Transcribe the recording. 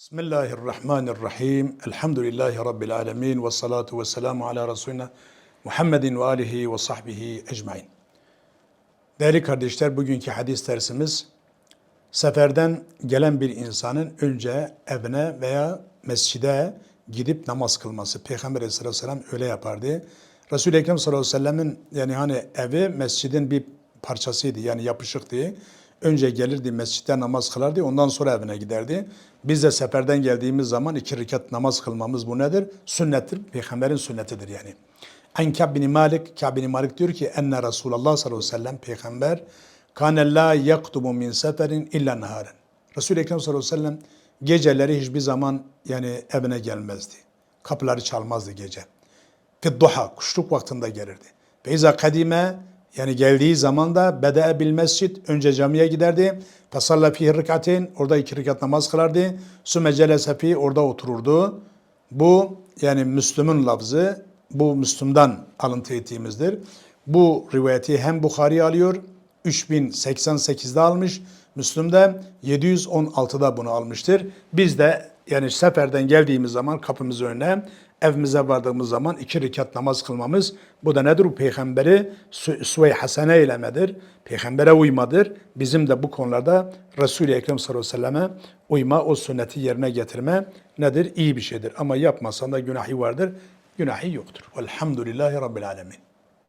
Bismillahirrahmanirrahim. Elhamdülillahi Rabbil alemin. Ve salatu ve selamu ala Resulina Muhammedin ve alihi ve sahbihi ecmain. Değerli kardeşler, bugünkü hadis dersimiz seferden gelen bir insanın önce evine veya mescide gidip namaz kılması. Peygamber aleyhissalatü vesselam öyle yapardı. Resul-i Ekrem sallallahu aleyhi ve sellemin yani hani evi mescidin bir parçasıydı yani yapışıktı. Önce gelirdi mescitte namaz kılardı ondan sonra evine giderdi. Biz de seferden geldiğimiz zaman iki rekat namaz kılmamız bu nedir? Sünnettir. Peygamberin sünnetidir yani. En Kâb bin Malik, Kâb bin Malik diyor ki enne Resulullah sallallahu aleyhi ve sellem peygamber kâne la yaktubu min seferin illa naharen. Resul-i Ekrem sallallahu aleyhi ve sellem geceleri hiçbir zaman yani evine gelmezdi. Kapıları çalmazdı gece. Fidduha, kuşluk vaktinde gelirdi. Feyza kadime yani geldiği zaman da bede bil mescid önce camiye giderdi. Fasalla fi rekatin orada iki rekat namaz kılardı. Süme celese orada otururdu. Bu yani Müslüm'ün lafzı bu Müslüm'den alıntı ettiğimizdir. Bu rivayeti hem Bukhari alıyor 3088'de almış. Müslüm de 716'da bunu almıştır. Biz de yani seferden geldiğimiz zaman kapımız önüne evimize vardığımız zaman iki rekat namaz kılmamız bu da nedir? Bu peygamberi süve hasene eylemedir. Peygambere uymadır. Bizim de bu konularda Resul-i Ekrem sallallahu aleyhi ve selleme uyma, o sünneti yerine getirme nedir? İyi bir şeydir. Ama yapmasan da günahı vardır. Günahı yoktur. Velhamdülillahi Rabbil alemin.